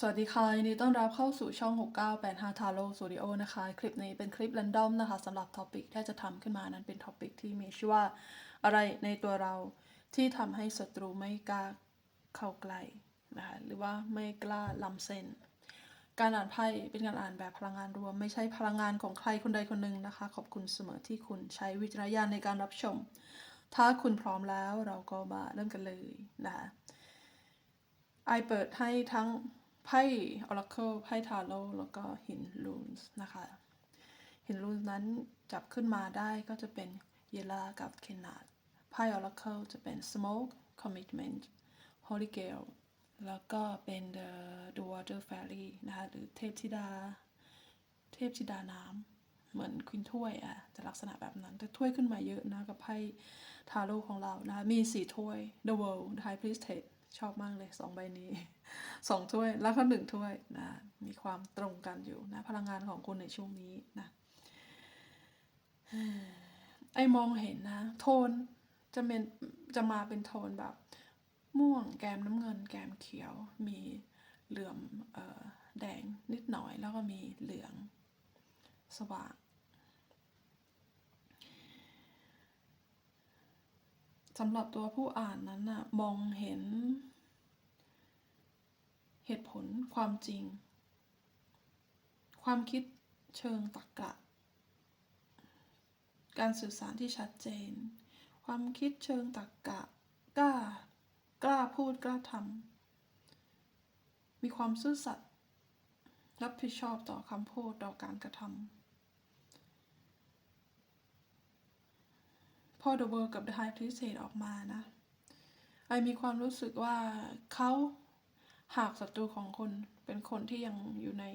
สวัสดีค่ะยินดีต้อนรับเข้าสู่ช่อง 6985 Taro Studio นะคะ คลิปนี้เป็นคลิป r รนดอมนะคะสำหรับท็อปิกที่จะทำขึ้นมานั้นเป็นท็อปิกที่มีชื่อว่า อะไรในตัวเราที่ทำให้ศัตรูไม่กล้าเข้าใกล้นะคะหรือว่าไม่กล้าล้ำเส้น การอ่านไพ่เป็นการอ่านแบบพลังงานรวม ไม่ใช่พลังงานของใครคนใดคนหนึ่งนะคะ ขอบคุณเสมอที่คุณใช้วิจารณญาณในการรับชม ถ้าคุณพร้อมแล้วเราก็มาเริ่มกันเลยนะคะไอเปิดให้ทั้ง ไพ่ Oracle ไพ่ Tarot แล้วก็หิน Runes นะคะ หิน Runes นั้นจับขึ้นมาได้ก็จะเป็นเยลากับเคนนาดไพ่ Oracle จะเป็น Smoke Commitment Holy Gale แล้วก็เป็น The The Water Fairy นะคะ หรือเทพธิดา เทพธิดาน้ำเหมือนควินถ้วยอะจะลักษณะแบบนั้น แต่ถ้วยขึ้นมาเยอะนะ กับไพ่ทาโร่ของเรานะ มีสี่ถ้วย The World The High Priestess ชอบมากเลยสองใบนี้สองถ้วยแล้วก็หนึ่งถ้วยนะมีความตรงกันอยู่นะพลังงานของคุณในช่วงนี้นะไอมองเห็นนะ โทนจะเป็นจะมาเป็นโทนแบบ ม่วงแกมน้ำเงิน แกมเขียว มีเหลื่อมเออแดงนิดหน่อยแล้วก็มีเหลืองสว่าง สำหรับตัวผู้อ่านนั้นน่ะมองเห็น เหตุผลความจริง ความคิดเชิงตรรกะการสื่อสารที่ชัดเจน ความคิดเชิงตรรกะ กล้ากล้าพูดกล้าทำมีความซื่อสัตย์รับผิดชอบต่อคำพูดต่อการกระทำ พอ The World กับ The High Priestess ออกมานะ ไอมีความรู้สึกว่าเขาหากศัตรูของคนเป็นคนที่ยังอยู่ใน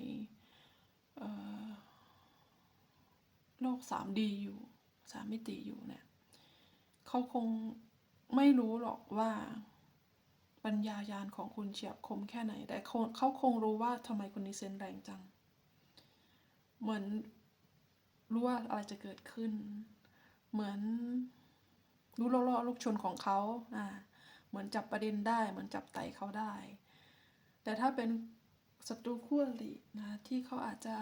เอ่อโลก 3D อยู่สามมิติอยู่เนี่ยเขาคงไม่รู้หรอกว่าปัญญายาณของคุณเฉียบคมแค่ไหน แต่เขาคงรู้ว่าทำไมคนนี้เซนแรงจัง เหมือนรู้ว่าอะไรจะเกิดขึ้น เหมือน รู้ล่อๆลูกชนของเขาอ่าเหมือนจับประเด็นได้ เหมือนจับไตเขาได้ แต่ถ้าเป็นศัตรูคู่อรินะที่เขาอาจจะ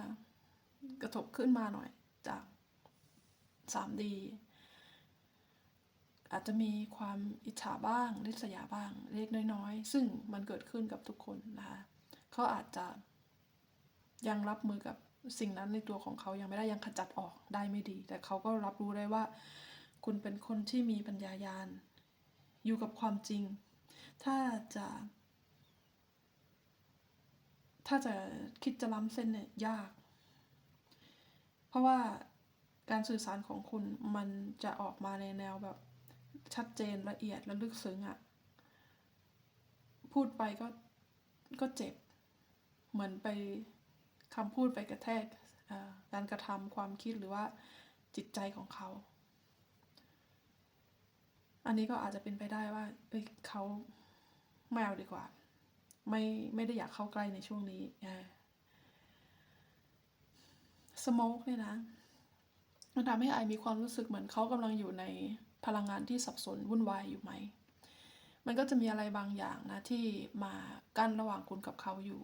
กระทบขึ้นมาหน่อยจาก 3D อาจจะมีความอิจฉาบ้างริษยาบ้างเล็กน้อยๆ ซึ่งมันเกิดขึ้นกับทุกคนนะคะเขาอาจจะยังรับมือกับสิ่งนั้นในตัวของเขายังไม่ได้ยังขจัดออกได้ไม่ดี แต่เขาก็รับรู้ได้ว่า คุณเป็นคนที่มีปัญญายาณ อยู่กับความจริง ถ้าจะ ถ้าจะคิดจะล้ำเส้นเนี่ยยาก เพราะว่าการสื่อสารของคุณมันจะออกมาในแนวแบบชัดเจนละเอียดและลึกซึ้งอะพูดไปก็ก็เจ็บ เหมือนไปคำพูดไปกระแทกการกระทำความคิดหรือว่าจิตใจของเขา อันนี้ก็อาจจะเป็นไปได้ว่า เอ้ยเขาไม่เอาดีกว่า ไม่ไม่ได้อยากเข้าใกล้ในช่วงนี้สโมกเนี่ยนะมันทำให้ไอมีความรู้สึกเหมือนเขากำลังอยู่ในพลังงานที่สับสนวุ่นวายอยู่ไหม มันก็จะมีอะไรบางอย่างนะที่มากั้นระหว่างคุณกับเขาอยู่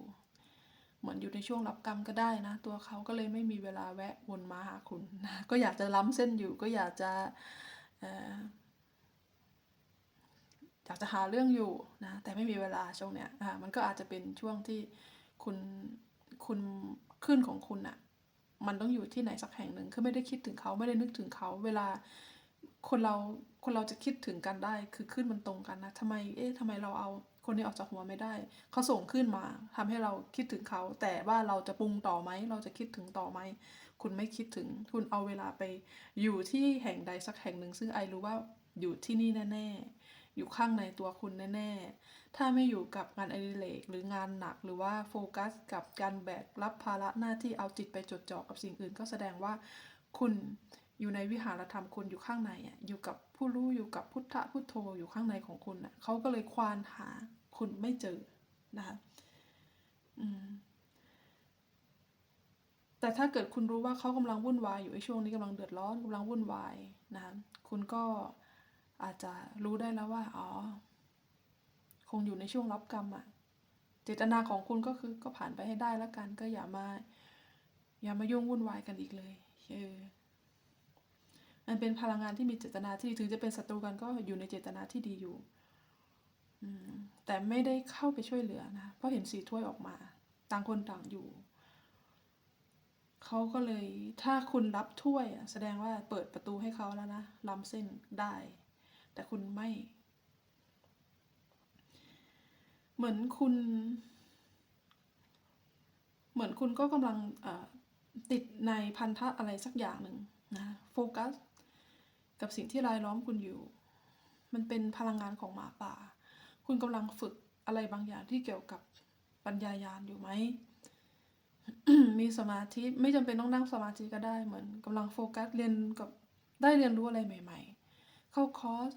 เหมือนอยู่ในช่วงรับกรรมก็ได้นะ ตัวเขาก็เลยไม่มีเวลาแวะวนมาหาคุณนะ ก็อยากจะล้ำเส้นอยู่ ก็อยากจะเอยากจะหาเรื่องอยู่นะแต่ไม่มีเวลาช่วงเนี้ยอ่ามันก็อาจจะเป็นช่วงที่คุณคุณขึ้นของคุณอะมันต้องอยู่ที่ไหนสักแห่งหนึ่งคือไม่ได้คิดถึงเขาไม่ได้นึกถึงเขาเวลาคนเราคนเราจะคิดถึงกันได้คือขึ้นมันตรงกันนะทำไมเอ๊ะทำไมเราเอาคนนี้ออกจากหัวไม่ได้ เขาส่งขึ้นมาทำให้เราคิดถึงเขา แต่ว่าเราจะปรุงต่อไหม เราจะคิดถึงต่อไหม คุณไม่คิดถึง คุณเอาเวลาไปอยู่ที่แห่งใดสักแห่งหนึ่ง ซึ่งไอรู้ว่าอยู่ที่นี่แน่ ๆ อยู่ข้างในตัวคุณแน่ๆ ถ้าไม่อยู่กับงานอดิเรกหรืองานหนักหรือว่าโฟกัสกับการแบกรับภาระหน้าที่เอาจิตไปจดจ่อกับสิ่งอื่น ก็แสดงว่าคุณอยู่ในวิหารธรรมคุณอยู่ข้างในอะอยู่กับผู้รู้อยู่กับพุทธพุทโธอยู่ข้างในของคุณอะเขาก็เลยควานหาคุณไม่เจอนะคะอืมแต่ถ้าเกิดคุณรู้ว่าเขากำลังวุ่นวายอยู่ในช่วงนี้กำลังเดือดร้อนกำลังวุ่นวายนะคะคุณก็ อาจจะรู้ได้แล้วว่า อ๋อ คงอยู่ในช่วงรับกรรมอะเจตนาของคุณก็คือก็ผ่านไปให้ได้แล้วกัน ก็อย่ามา อย่ามายุ่งวุ่นวายกันอีกเลยเออมันเป็นพลังงานที่มีเจตนาที่ดีถึงจะเป็นศัตรูกันก็อยู่ในเจตนาที่ดีอยู่อแต่ไม่ได้เข้าไปช่วยเหลือนะ เพราะเห็นสีถ้วยออกมา ต่างคนต่างอยู่ เขาก็เลยถ้าคุณรับถ้วยอะแสดงว่าเปิดประตูให้เขาแล้วนะล้ำเส้นได้ แต่คุณไม่ เหมือนคุณ เหมือนคุณก็กำลังติดในพันธะอะไรสักอย่างหนึ่งนะโฟกัส กับสิ่งที่รายล้อมคุณอยู่ มันเป็นพลังงานของหมาป่า คุณกำลังฝึกอะไรบางอย่างที่เกี่ยวกับปัญญายาณอยู่ไหม มีสมาธิไม่จำเป็นต้องนั่งสมาธิก็ได้เหมือนกำลังโฟกัสเรียนกับได้เรียนรู้อะไรใหม่ ๆ เข้าคอร์ส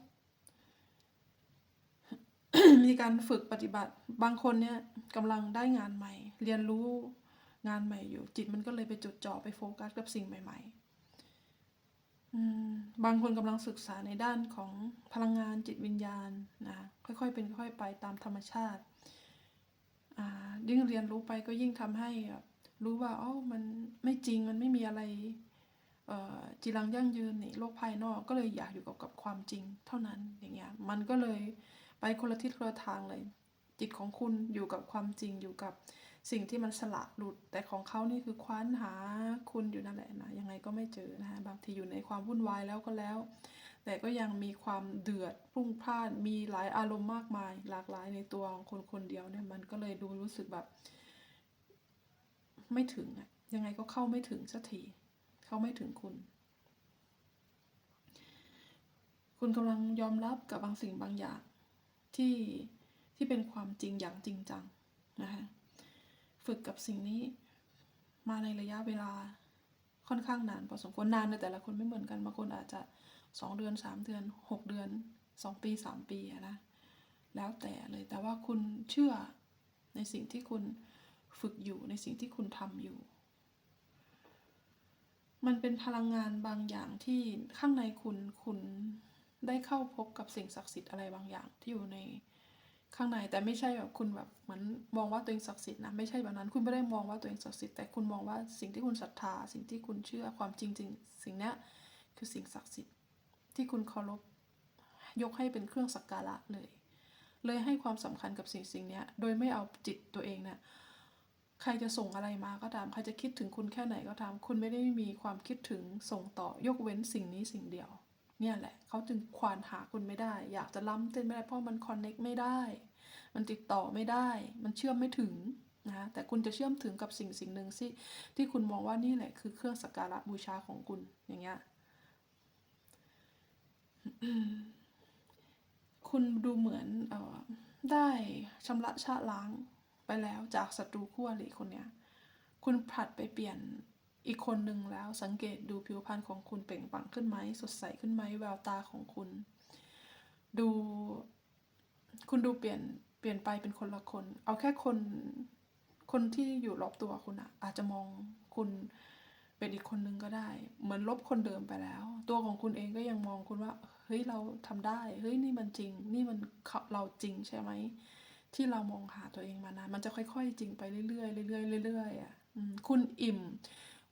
มีการฝึกปฏิบัติ บางคนเนี่ยกำลังได้งานใหม่ เรียนรู้งานใหม่อยู่ จิตมันก็เลยไปจดจ่อไปโฟกัสกับสิ่งใหม่ ๆ บางคนกำลังศึกษาในด้านของพลังงานจิตวิญญาณนะค่อยๆเป็นค่อยๆไปตามธรรมชาติอ่ายิ่งเรียนรู้ไปก็ยิ่งทำให้รู้ว่าอ๋อมันไม่จริงมันไม่มีอะไรจีรังยั่งยืนนี่โลกภายนอกก็เลยอยากอยู่กับกับความจริงเท่านั้นอย่างเงี้ยมันก็เลย ไปคนละทิศคนละทางเลย จิตของคุณอยู่กับความจริงอยู่กับสิ่งที่มันสละหลุด แต่ของเขานี่คือคว้านหาคุณอยู่นั่นแหละนะยังไงก็ไม่เจอนะฮะบางทีอยู่ในความวุ่นวายแล้วก็แล้ว แต่ก็ยังมีความเดือดพรุ่งพลานมีหลายอารมณ์มากมาย หลากหลายในตัวของคนคนเดียวเนี่ยมันก็เลยดูรู้สึกแบบ ไม่ถึงอะยังไงก็เข้าไม่ถึงสักทีเข้าไม่ถึงคุณ คุณกำลังยอมรับกับบางสิ่งบางอย่าง ที่ที่เป็นความจริงอย่างจริงจังนะคะฝึกกับสิ่งนี้มาในระยะเวลาค่อนข้างนานพอสมควรนานในแต่ละคนไม่เหมือนกันบางคนอาจจะสองเดือนสามเดือนหกเดือนสองปีสามปีนะแล้วแต่เลยแต่ว่าคุณเชื่อในสิ่งที่คุณฝึกอยู่ในสิ่งที่คุณทำอยู่ มันเป็นพลังงานบางอย่างที่ข้างในคุณคุณ ได้เข้าพบกับสิ่งศักดิ์สิทธิ์อะไรบางอย่างที่อยู่ในข้างในแต่ไม่ใช่แบบคุณแบบเหมือนมองว่าตัวเองศักดิ์สิทธิ์นะไม่ใช่แบบนั้นคุณไม่ได้มองว่าตัวเองศักดิ์สิทธิ์แต่คุณมองว่าสิ่งที่คุณศรัทธา สิ่งที่คุณเชื่อความจริงจริงสิ่งนี้คือสิ่งศักดิ์สิทธิ์ที่คุณเคารพยกให้เป็นเครื่องสักการะเลย เลยให้ความสำคัญกับสิ่งสิ่งนี้โดยไม่เอาจิตตัวเองเนี่ยใครจะส่งอะไรมาก็ตาม ใครจะคิดถึงคุณแค่ไหนก็ตาม คุณไม่ได้มีความคิดถึงส่งต่อยกเว้นสิ่งนี้สิ่งเดียว เนี่ยแหละเขาจึงควานหาคุณไม่ได้ อยากจะล้ำเต้นไม่ได้เพราะมันคอนเน็กไม่ได้ มันติดต่อไม่ได้ มันเชื่อมไม่ถึงนะแต่คุณจะเชื่อมถึงกับสิ่งสิ่งหนึ่งที่ที่คุณมองว่านี่แหละคือเครื่องสักการะบูชาของคุณอย่างเงี้ยคุณดูเหมือนเออได้ชำระชะล้างไปแล้วจากศัตรูคู่อริคนเนี้ย คุณผลัดไปเปลี่ยน อีกคนหนึ่งแล้วสังเกตดูผิวพรรณของคุณเปล่งปลั่งขึ้นไหม สดใสขึ้นไหมแววตาของคุณ ดู คุณดูเปลี่ยนเปลี่ยนไปเป็นคนละคน เอาแค่คนคนที่อยู่รอบตัวคุณอะอาจจะมองคุณเป็นอีกคนนึงก็ได้ เหมือนลบคนเดิมไปแล้ว ตัวของคุณเองก็ยังมองคุณว่า เฮ้ยเราทำได้ เฮ้ยนี่มันจริง นี่มันเราจริงใช่ไหมที่เรามองหาตัวเองมานานมันจะค่อย ๆ จริงไปเรื่อยๆเรื่อยๆเรื่อยๆอะคุณอิ่ม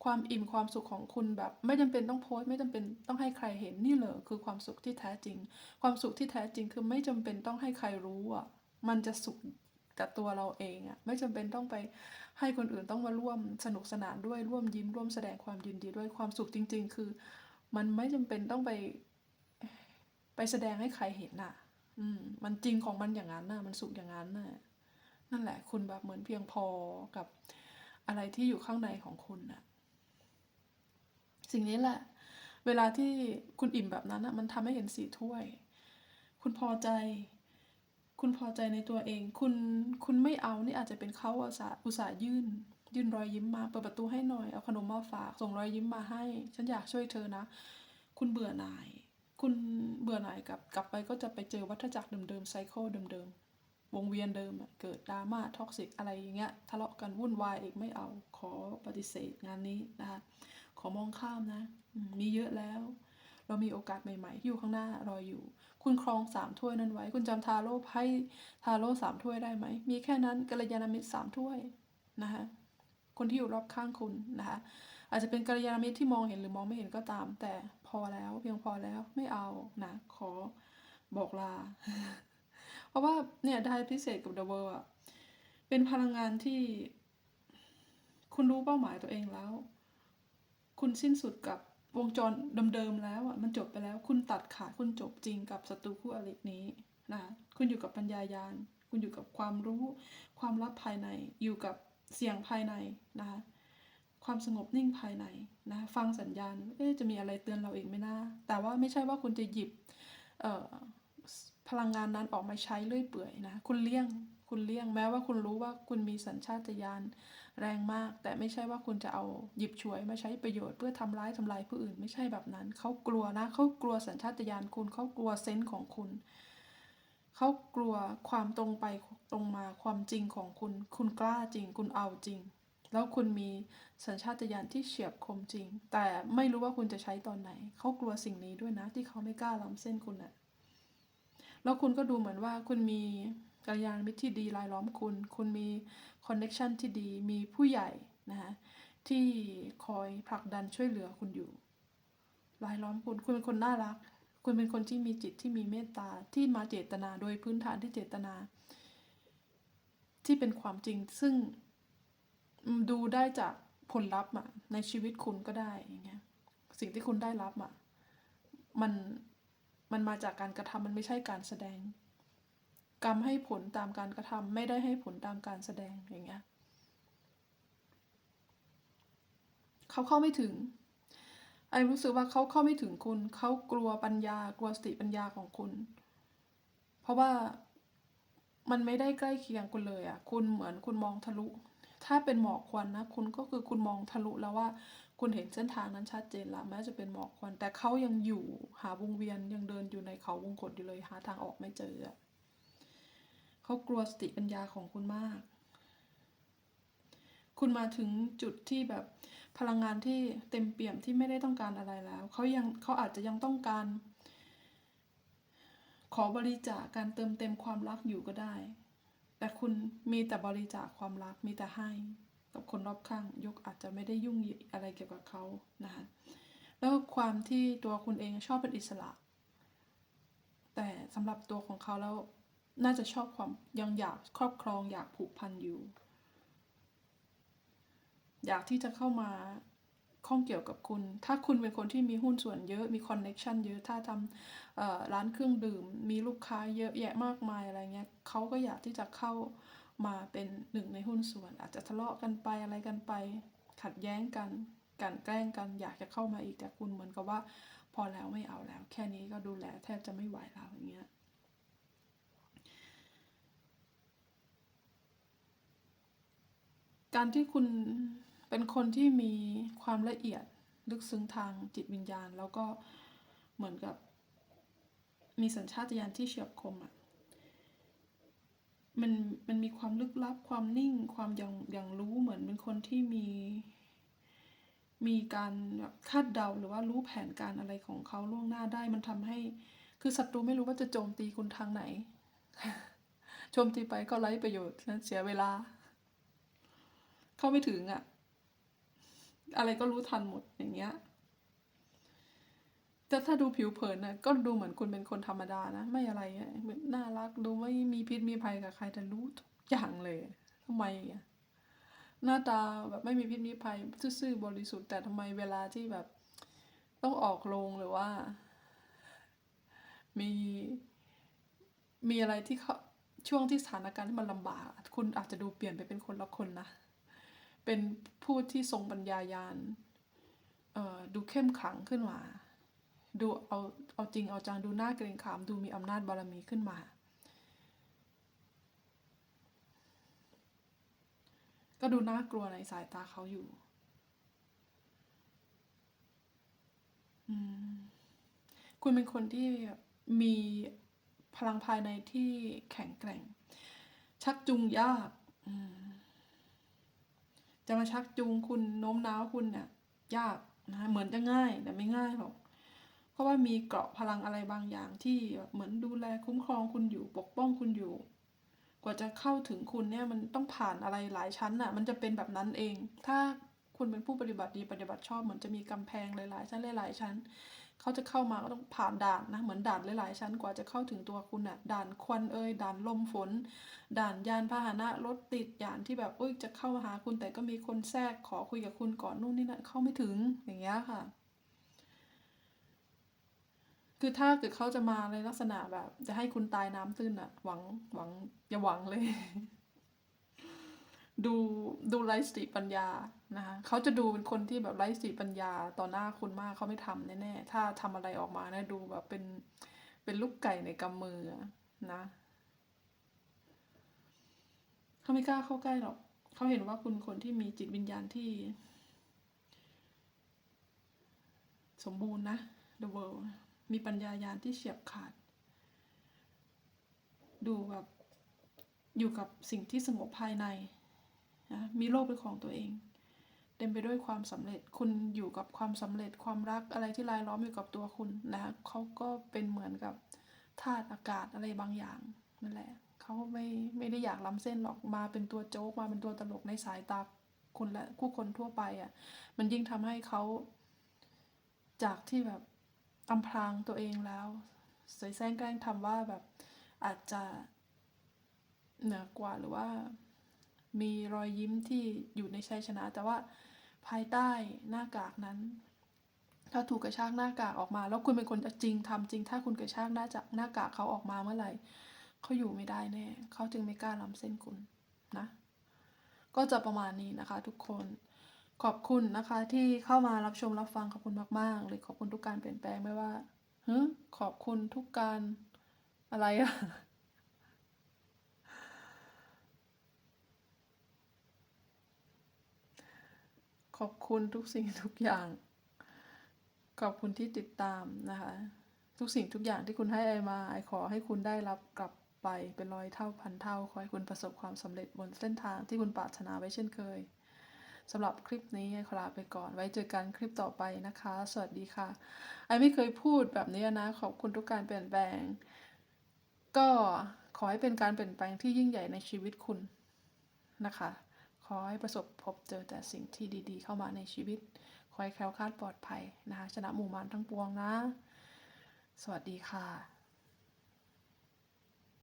ความอิ่มความสุขของคุณแบบ ไม่จำเป็นต้องโพสต์ไม่จำเป็นต้องให้ใครเห็นนี่เลยคือความสุขที่แท้จริง ความสุขที่แท้จริงคือไม่จำเป็นต้องให้ใครรู้อะมันจะสุขกับตัวเราเองอะไม่จำเป็นต้องไปให้คนอื่นต้องมาร่วมสนุกสนานด้วยร่วมยิ้มร่วมแสดงความยินดีด้วยความสุขจริง ๆ คือ มันไม่จำเป็นต้องไป ไปแสดงให้ใครเห็นน่ะ อืม มันจริงของมันอย่างนั้นน่ะ มันสุขอย่างนั้นน่ะนั่นแหละ คุณแบบเหมือนเพียงพอกับอะไรที่อยู่ข้างในของคุณน่ะ สิ่งนี้แหละ เวลาที่คุณอิ่มแบบนั้นน่ะมันทำให้เห็นสีถ้วย คุณพอใจ คุณพอใจในตัวเอง คุณคุณไม่เอานี่อาจจะเป็นเขาอุตส่าห์อุตส่าห์ยื่น ยื่นรอยยิ้มมาเปิดประตูให้หน่อยเอาขนมมาฝาก ส่งรอยยิ้มมาให้ ฉันอยากช่วยเธอนะ คุณเบื่อหน่าย คุณเบื่อหน่ายกับกลับไปก็จะไปเจอวัฏจักรเดิมๆไซเคิลเดิมๆวงเวียนเดิมอะเกิดดราม่าท็อกซิกอะไรอย่างเงี้ยทะเลาะกันวุ่นวายอีกไม่เอาขอปฏิเสธงานนี้นะคะ ขอมองข้ามนะ มีเยอะแล้ว เรามีโอกาสใหม่ๆที่อยู่ข้างหน้ารออยู่ คุณครองสามถ้วยนั้นไว้ คุณจำทาโร่ไพ่ทาโร่สามถ้วยได้ไหม มีแค่นั้นกัลยาณมิตรสามถ้วยนะคะคนที่อยู่รอบข้างคุณนะคะ อาจจะเป็นกัลยาณมิตรที่มองเห็นหรือมองไม่เห็นก็ตาม แต่พอแล้ว เพียงพอแล้วไม่เอานะขอบอกลา เพราะว่าเนี่ยได้พิเศษกับ The World อะเป็นพลังงานที่คุณรู้เป้าหมายตัวเองแล้ว คุณสิ้นสุดกับวงจรเดิมๆแล้วอะมันจบไปแล้ว คุณตัดขาดคุณจบจริงกับศัตรูคู่อรินี้นะคะคุณอยู่กับปัญญายาณคุณอยู่กับความรู้ ความลับภายใน อยู่กับเสียงภายในนะคะความสงบนิ่งภายในนะฟังสัญญาณเอ๊จะมีอะไรเตือนเราอีกไหมนะแต่ว่าไม่ใช่ว่าคุณจะหยิบเอ่อพลังงานนั้นออกมาใช้เรื่อยเปื่อยนะคุณเลี่ยงคุณเลี่ยงแม้ว่าคุณรู้ว่าคุณมีสัญชาตญาณ แรงมาก แต่ไม่ใช่ว่าคุณจะเอาหยิบฉวยมาใช้ประโยชน์เพื่อทำร้ายทำลายผู้อื่นไม่ใช่แบบนั้น เขากลัวนะเขากลัวสัญชาตญาณคุณเขากลัวเซนส์ของคุณเขากลัวความตรงไปตรงมาความจริงของคุณ คุณกล้าจริง คุณเอาจริง แล้วคุณมีสัญชาตญาณที่เฉียบคมจริง แต่ไม่รู้ว่าคุณจะใช้ตอนไหน เขากลัวสิ่งนี้ด้วยนะ ที่เขาไม่กล้าล้ำเส้นคุณอะแล้วคุณก็ดูเหมือนว่าคุณมี กัลยาณมิตรที่ดีรายล้อมคุณ คุณมีคอนเน็ชันที่ดี มีผู้ใหญ่นะคะที่คอยผลักดันช่วยเหลือคุณอยู่ รายล้อมคุณ คุณเป็นคนน่ารัก คุณเป็นคนที่มีจิตที่มีเมตตา ที่มาเจตนาโดยพื้นฐานที่เจตนา ที่เป็นความจริง ซึ่งดูได้จากผลลัพธ์อะในชีวิตคุณก็ได้อย่างเงี้ย สิ่งที่คุณได้รับอะมัน มันมาจากการกระทำมันไม่ใช่การแสดง กรรมให้ผลตามการกระทำไม่ได้ให้ผลตามการแสดงอย่างเงี้ยเขาเข้าไม่ถึงไอรู้สึกว่าเขาเข้าไม่ถึงคุณเขากลัวปัญญากลัวสติปัญญาของคุณ เพราะว่ามันไม่ได้ใกล้เคียงคุณเลยอะ่ะ คุณเหมือนคุณมองทะลุ ถ้าเป็นหมอกควันนะ คุณก็คือคุณมองทะลุแล้วว่า คุณเห็นเส้นทางนั้นชัดเจนละแม้จะเป็นหมอกควัน แต่เขายังอยู่หาวงเวียนยังเดินอยู่ในเขาวงกฏอยู่เลยหาทางออกไม่เจออะ เขากลัวสติปัญญาของคุณมาก คุณมาถึงจุดที่แบบพลังงานที่เต็มเปี่ยมที่ไม่ได้ต้องการอะไรแล้ว เขายังเขาอาจจะยังต้องการ ขอบริจาคการเติมเต็มความรักอยู่ก็ได้ แต่คุณมีแต่บริจาคความรักมีแต่ให้กับคนรอบข้างยกอาจจะไม่ได้ยุ่งอะไรเกี่ยวกับเขานะคะแล้วความที่ตัวคุณเองชอบเป็นอิสระ แต่สำหรับตัวของเขาแล้ว น่าจะชอบความยังอยากครอบครองอยากผูกพันอยู่ อยากที่จะเข้ามาข้องเกี่ยวกับคุณ ถ้าคุณเป็นคนที่มีหุ้นส่วนเยอะ มีคอนเน็ชันเยอะ ถ้าทำร้านเครื่องดื่ม มีลูกค้าเยอะแยะมากมายอะไรเงี้ยเขาก็อยากที่จะเข้ามาเป็นหนึ่งในหุ้นส่วน อาจจะทะเลาะกันไปอะไรกันไป ขัดแย้งกันกันแกล้งกันอยากจะเข้ามาอีกแต่คุณเหมือนกับว่า พอแล้วไม่เอาแล้ว แค่นี้ก็ดูแลแทบจะไม่ไหวแล้วอย่างเงี้ย การที่คุณเป็นคนที่มีความละเอียดลึกซึ้งทางจิตวิญญาณ แล้วก็เหมือนกับ มีสัญชาตญาณที่เฉียบคมอะ่ะมันมันมีความลึกลับความนิ่งความอย่างอย่างรู้เหมือนเป็นคนที่มี มีการแบบคาดเดาหรือว่ารู้แผนการอะไรของเขาล่วงหน้าได้มันทำให้ คือศัตรูไม่รู้ว่าจะโจมตีคุณทางไหนโจมตีไปก็ไร้ประโยชน์นั้นเสียเวลา เข้าไม่ถึงอะ่ะ อะไรก็รู้ทันหมดอย่างเงี้ยแต่ถ้าดูผิวเผินนะก็ดูเหมือนคุณเป็นคนธรรมดานะไม่อะไรเหมือนน่ารักดูไม่มีพิษมีภัยกับใครแต่รู้ทุกอย่างเลยทำไมอะหน้าตาแบบไม่มีพิษมีภัยซื่อๆบริสุทธิ์แต่ทำไมเวลาที่แบบ ต้องออกโรงหรือว่า มีมีอะไรที่เขาช่วงที่สถานการณ์ที่มันลำบาก คุณอาจจะดูเปลี่ยนไปเป็นคนละคนนะ เป็นผู้ที่ทรงปัญญายาณเอ่อดูเข้มขลังขึ้นมา ดูเอาเอาจริงเอาจังดูหน้าเกรงขามดูมีอำนาจบารมีขึ้นมา ก็ดูน่ากลัวในสายตาเขาอยู่คุณเป็นคนที่มีพลังภายในที่แข็งแกร่ง ชักจูงยากอืม จะมาชักจูงคุณโน้มน้าวคุณเนี่ยยากนะเหมือนจะง่ายแต่ไม่ง่ายหรอกเพราะว่ามีเกราะพลังอะไรบางอย่างที่เหมือนดูแลคุ้มครองคุณอยู่ปกป้องคุณอยู่ กว่าจะเข้าถึงคุณเนี่ยมันต้องผ่านอะไรหลายชั้นน่ะ มันจะเป็นแบบนั้นเอง ถ้าคุณเป็นผู้ปฏิบัติดีปฏิบัติชอบเหมือนจะมีกำแพงหลายๆชั้นหลายๆชั้น เขาจะเข้ามาก็ต้องผ่านด่านนะเหมือนด่านหลาย ๆ ชั้นกว่าจะเข้าถึงตัวคุณน่ะด่านควันเอ่ยด่านลมฝน ด่านยานพาหนะรถติดด่านที่แบบเอ้ยจะเข้ามาหาคุณแต่ก็มีคนแทรกขอคุยกับคุณก่อนนู่นนี่นั่นเข้าไม่ถึงอย่างเงี้ยค่ะ คือถ้าเกิดเขาจะมาในลักษณะแบบ จะให้คุณตายน้ำตื้นอะ หวังหวังอย่าหวังเลย ดูดูไร้สติปัญญานะคะเขาจะดูเป็นคนที่แบบไร้สติปัญญาต่อหน้าคุณมากเขาไม่ทำแน่ๆถ้าทำอะไรออกมานะดูแบบเป็นเป็นลูกไก่ในกำมือนะเขาไม่กล้าเข้าใกล้หรอกเขาเห็นว่าคุณคนที่มีจิตวิญญาณที่ สมบูรณ์นะ the world มีปัญญายาณที่เฉียบขาด ดูแบบอยู่กับสิ่งที่สงบภายใน นะมีโลกเป็นของตัวเอง เต็มไปด้วยความสำเร็จ คุณอยู่กับความสำเร็จความรักอะไรที่รายล้อมอยู่กับตัวคุณนะคะเขาก็เป็นเหมือนกับธาตุอากาศอะไรบางอย่างนั่นแหละเขาไม่ไม่ได้อยากล้ำเส้นหรอกมาเป็นตัวโจ๊กมาเป็นตัวตลกในสายตาคุณและผู้คนทั่วไปอะ่ะ มันยิ่งทำให้เขาจากที่แบบอำพรางตัวเองแล้วใส่แซงแกล้งทำว่าแบบอาจจะเหนือกว่าหรือว่า มีรอยยิ้มที่อยู่ในชัยชนะ แต่ว่าภายใต้หน้ากากนั้น ถ้าถูกกระชากหน้ากากออกมา แล้วคุณเป็นคนจริงทำจริง ถ้าคุณกระชากหน้าจากหน้ากากเขาออกมาเมื่อไหร่เขาอยู่ไม่ได้แน่เขาจึงไม่กล้าล้ำเส้นคุณนะ ก็จะประมาณนี้นะคะ ทุกคนขอบคุณนะคะที่เข้ามารับชมรับฟังขอบคุณมากๆเลยขอบคุณทุกการเปลี่ยนแปลงไม่ว่าฮะขอบคุณทุกการอะไรอะ ขอบคุณทุกสิ่งทุกอย่าง ขอบคุณที่ติดตามนะคะ ทุกสิ่งทุกอย่างที่คุณให้ไอมาไอขอให้คุณได้รับกลับไปเป็นร้อยเท่าพันเท่า ขอให้คุณประสบความสำเร็จบนเส้นทางที่คุณปรารถนาไว้เช่นเคยสำหรับคลิปนี้ขอลาไปก่อน ไว้เจอกันคลิปต่อไปนะคะ สวัสดีค่ะ ไอไม่เคยพูดแบบนี้นะ ขอบคุณทุกการเปลี่ยนแปลง ก็ขอให้เป็นการเปลี่ยนแปลงที่ยิ่งใหญ่ในชีวิตคุณนะคะ ขอให้ประสบพบเจอแต่สิ่งที่ดีๆ เข้ามาในชีวิต ขอให้แคล้วคลาดปลอดภัยนะคะชนะหมู่มารทั้งปวงนะ สวัสดีค่ะ